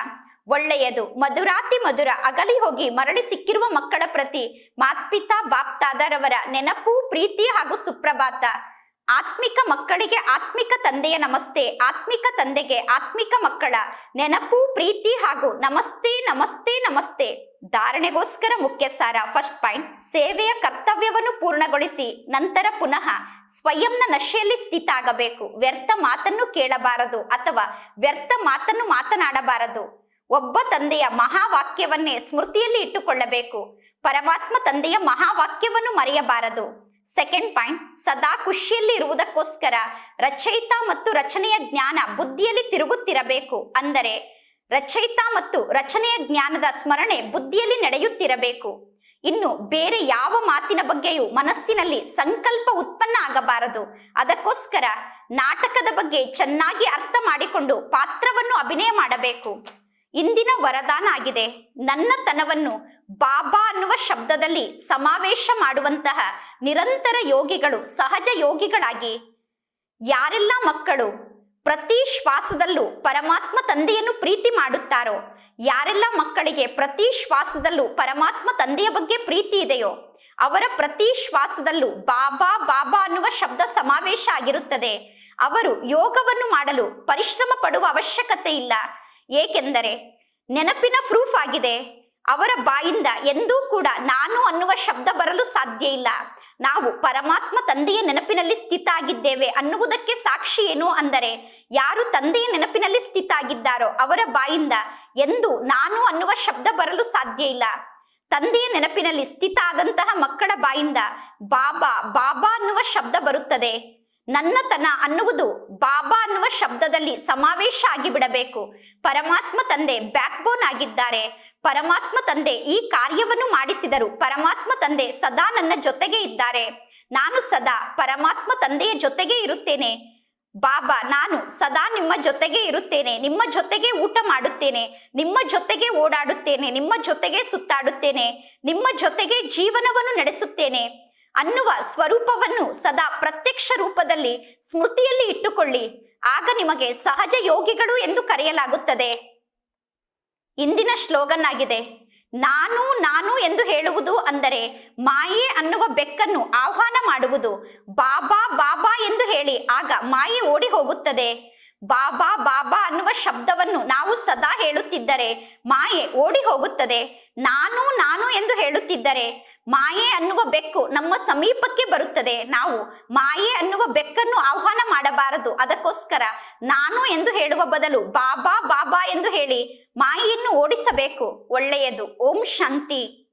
ಒಳ್ಳೆಯದು, ಮಧುರಾತಿ ಮಧುರ ಅಗಲಿ ಹೋಗಿ ಮರಳಿ ಸಿಕ್ಕಿರುವ ಮಕ್ಕಳ ಪ್ರತಿ ಮಾತ್ಪಿತಾ ಬಾಪ್ತಾದರವರ ನೆನಪು, ಪ್ರೀತಿ ಹಾಗೂ ಸುಪ್ರಭಾತ. ಆತ್ಮಿಕ ಮಕ್ಕಳಿಗೆ ಆತ್ಮಿಕ ತಂದೆಯ ನಮಸ್ತೆ, ಆತ್ಮಿಕ ತಂದೆಗೆ ಆತ್ಮಿಕ ಮಕ್ಕಳ ನೆನಪು, ಪ್ರೀತಿ ಹಾಗೂ ನಮಸ್ತೆ ನಮಸ್ತೆ ನಮಸ್ತೆ. ಧಾರಣೆಗೋಸ್ಕರ ಮುಖ್ಯ ಸಾರ ಫಸ್ಟ್ ಪಾಯಿಂಟ್ ಸೇವೆಯ ಕರ್ತವ್ಯವನ್ನು ಪೂರ್ಣಗೊಳಿಸಿ, ನಂತರ ಪುನಃ ಸ್ವಯಂನ ನಶೆಯಲ್ಲಿ ಸ್ಥಿತ ಆಗಬೇಕು. ವ್ಯರ್ಥ ಮಾತನ್ನು ಕೇಳಬಾರದು ಅಥವಾ ವ್ಯರ್ಥ ಮಾತನ್ನು ಮಾತನಾಡಬಾರದು. ಒಬ್ಬ ತಂದೆಯ ಮಹಾವಾಕ್ಯವನ್ನೇ ಸ್ಮೃತಿಯಲ್ಲಿ ಇಟ್ಟುಕೊಳ್ಳಬೇಕು. ಪರಮಾತ್ಮ ತಂದೆಯ ಮಹಾವಾಕ್ಯವನ್ನು ಮರೆಯಬಾರದು. ಸೆಕೆಂಡ್ ಪಾಯಿಂಟ್ ಸದಾ ಖುಷಿಯಲ್ಲಿ ಇರುವುದಕ್ಕೋಸ್ಕರ ರಚಯಿತ ಮತ್ತು ರಚನೆಯ ಜ್ಞಾನ ಬುದ್ಧಿಯಲ್ಲಿ ತಿರುಗುತ್ತಿರಬೇಕು. ಅಂದರೆ ರಚಯಿತ ಮತ್ತು ರಚನೆಯ ಜ್ಞಾನದ ಸ್ಮರಣೆ ಬುದ್ಧಿಯಲ್ಲಿ ನಡೆಯುತ್ತಿರಬೇಕು. ಇನ್ನು ಬೇರೆ ಯಾವ ಮಾತಿನ ಬಗ್ಗೆಯೂ ಮನಸ್ಸಿನಲ್ಲಿ ಸಂಕಲ್ಪ ಉತ್ಪನ್ನ ಆಗಬಾರದು. ಅದಕ್ಕೋಸ್ಕರ ನಾಟಕದ ಬಗ್ಗೆ ಚೆನ್ನಾಗಿ ಅರ್ಥ ಮಾಡಿಕೊಂಡು ಪಾತ್ರವನ್ನು ಅಭಿನಯ ಮಾಡಬೇಕು. ಇಂದಿನ ವರದಾನ ಆಗಿದೆ. ನನ್ನ ತನವನ್ನು ಬಾಬಾ ಅನ್ನುವ ಶಬ್ದದಲ್ಲಿ ಸಮಾವೇಶ ಮಾಡುವಂತಹ ನಿರಂತರ ಯೋಗಿಗಳು, ಸಹಜ ಯೋಗಿಗಳಾಗಿ ಯಾರೆಲ್ಲ ಮಕ್ಕಳು ಪ್ರತಿ ಶ್ವಾಸದಲ್ಲೂ ಪರಮಾತ್ಮ ತಂದೆಯನ್ನು ಪ್ರೀತಿ ಮಾಡುತ್ತಾರೋ, ಯಾರೆಲ್ಲ ಮಕ್ಕಳಿಗೆ ಪ್ರತಿ ಶ್ವಾಸದಲ್ಲೂ ಪರಮಾತ್ಮ ತಂದೆಯ ಬಗ್ಗೆ ಪ್ರೀತಿ ಇದೆಯೋ, ಅವರ ಪ್ರತಿ ಶ್ವಾಸದಲ್ಲೂ ಬಾಬಾ ಬಾಬಾ ಅನ್ನುವ ಶಬ್ದ ಸಮಾವೇಶ ಆಗಿರುತ್ತದೆ. ಅವರು ಯೋಗವನ್ನು ಮಾಡಲು ಪರಿಶ್ರಮ ಪಡುವ ಅವಶ್ಯಕತೆ ಇಲ್ಲ. ಏಕೆಂದರೆ ನೆನಪಿನ ಪ್ರೂಫ್ ಆಗಿದೆ. ಅವರ ಬಾಯಿಂದ ಎಂದೂ ಕೂಡ ನಾನು ಅನ್ನುವ ಶಬ್ದ ಬರಲು ಸಾಧ್ಯ ಇಲ್ಲ. ನಾವು ಪರಮಾತ್ಮ ತಂದೆಯ ನೆನಪಿನಲ್ಲಿ ಸ್ಥಿತ ಆಗಿದ್ದೇವೆ ಅನ್ನುವುದಕ್ಕೆ ಸಾಕ್ಷಿ ಏನು ಅಂದರೆ, ಯಾರು ತಂದೆಯ ನೆನಪಿನಲ್ಲಿ ಸ್ಥಿತ ಆಗಿದ್ದಾರೋ ಅವರ ಬಾಯಿಂದ ಎಂದು ನಾನು ಅನ್ನುವ ಶಬ್ದ ಬರಲು ಸಾಧ್ಯ ಇಲ್ಲ. ತಂದೆಯ ನೆನಪಿನಲ್ಲಿ ಸ್ಥಿತ ಆದಂತಹ ಮಕ್ಕಳ ಬಾಯಿಂದ ಬಾಬಾ ಬಾಬಾ ಅನ್ನುವ ಶಬ್ದ ಬರುತ್ತದೆ. ನನ್ನತನ ಅನ್ನುವುದು ಬಾಬಾ ಅನ್ನುವ ಶಬ್ದದಲ್ಲಿ ಸಮಾವೇಶ ಆಗಿಬಿಡಬೇಕು. ಪರಮಾತ್ಮ ತಂದೆ ಬ್ಯಾಕ್ ಬೋನ್ ಆಗಿದ್ದಾರೆ. ಪರಮಾತ್ಮ ತಂದೆ ಈ ಕಾರ್ಯವನ್ನು ಮಾಡಿಸಿದರು. ಪರಮಾತ್ಮ ತಂದೆ ಸದಾ ನನ್ನ ಜೊತೆಗೆ ಇದ್ದಾರೆ. ನಾನು ಸದಾ ಪರಮಾತ್ಮ ತಂದೆಯ ಜೊತೆಗೆ ಇರುತ್ತೇನೆ. ಬಾಬಾ, ನಾನು ಸದಾ ನಿಮ್ಮ ಜೊತೆಗೆ ಇರುತ್ತೇನೆ. ನಿಮ್ಮ ಜೊತೆಗೆ ಊಟ ಮಾಡುತ್ತೇನೆ. ನಿಮ್ಮ ಜೊತೆಗೆ ಓಡಾಡುತ್ತೇನೆ. ನಿಮ್ಮ ಜೊತೆಗೆ ಸುತ್ತಾಡುತ್ತೇನೆ. ನಿಮ್ಮ ಜೊತೆಗೆ ಜೀವನವನ್ನು ನಡೆಸುತ್ತೇನೆ. ಅನ್ನುವ ಸ್ವರೂಪವನ್ನು ಸದಾ ಪ್ರತ್ಯಕ್ಷ ರೂಪದಲ್ಲಿ ಸ್ಮೃತಿಯಲ್ಲಿ ಇಟ್ಟುಕೊಳ್ಳಿ. ಆಗ ನಿಮಗೆ ಸಹಜ ಯೋಗಿಗಳು ಎಂದು ಕರೆಯಲಾಗುತ್ತದೆ. ಇಂದಿನ ಸ್ಲೋಗನ್ ಆಗಿದೆ ನಾನು ನಾನು ಎಂದು ಹೇಳುವುದು ಅಂದರೆ ಮಾಯೆ ಅನ್ನುವ ಬೆಕ್ಕನ್ನು ಆಹ್ವಾನ ಮಾಡುವುದು. ಬಾಬಾ ಬಾಬಾ ಎಂದು ಹೇಳಿ ಆಗ ಮಾಯೆ ಓಡಿ ಹೋಗುತ್ತದೆ. ಬಾಬಾ ಬಾಬಾ ಅನ್ನುವ ಶಬ್ದವನ್ನು ನಾವು ಸದಾ ಹೇಳುತ್ತಿದ್ದರೆ ಮಾಯೆ ಓಡಿ ಹೋಗುತ್ತದೆ. ನಾನು ನಾನು ಎಂದು ಹೇಳುತ್ತಿದ್ದರೆ ಮಾಯೆ ಅನ್ನುವ ಬೆಕ್ಕು ನಮ್ಮ ಸಮೀಪಕ್ಕೆ ಬರುತ್ತದೆ. ನಾವು ಮಾಯೆ ಅನ್ನುವ ಬೆಕ್ಕನ್ನು ಆಹ್ವಾನ ಮಾಡಬಾರದು. ಅದಕ್ಕೋಸ್ಕರ ನಾನು ಎಂದು ಹೇಳುವ ಬದಲು ಬಾಬಾ ಬಾಬಾ ಎಂದು ಹೇಳಿ ಮಾಯೆಯನ್ನು ಓಡಿಸಬೇಕು. ಒಳ್ಳೆಯದು. ಓಂ ಶಾಂತಿ.